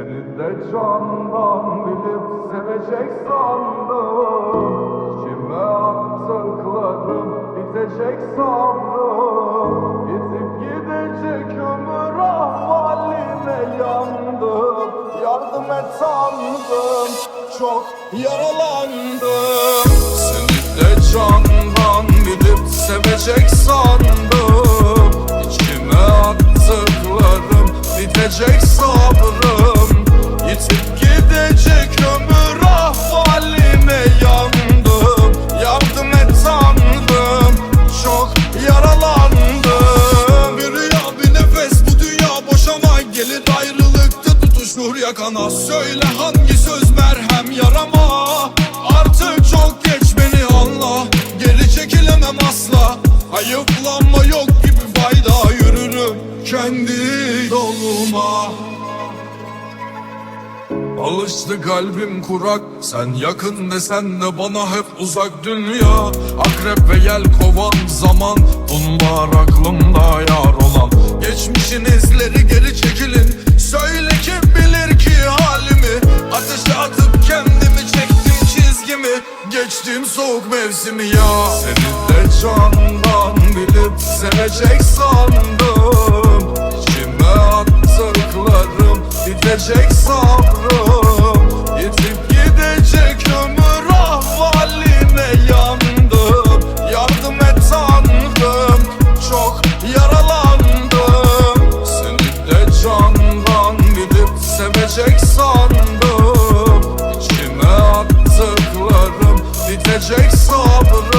Seni de candan bilip sevecek sandım. İçime attıklarım bitecek sandım. Gidip gidecek ömür ahvaline yandım. Yardım et sandım çok yaralandım. Seni de candan bilip sevecek sandım. İçime attıklarım bitecek sabrım ayrılıkta tutuşur yakana Söyle hangi söz merhem yarama. Artık çok geç beni anla Geri çekilemem asla. Ayıplanma yok gibi fayda Yürürüm kendi yoluma. Alıştı kalbim kurak Sen yakın desen de bana hep uzak dünya. Akrep ve yel kovan zaman Bunlar kendimi çektim çizgimi. Geçtim soğuk mevsimi ya. Seni de candan bilip sevecek sandım. İçime attıklarım bitecek sabrım. Yetip gidecek ömür ah haline yandım. Yardım et tanrım çok yara gelecek sabır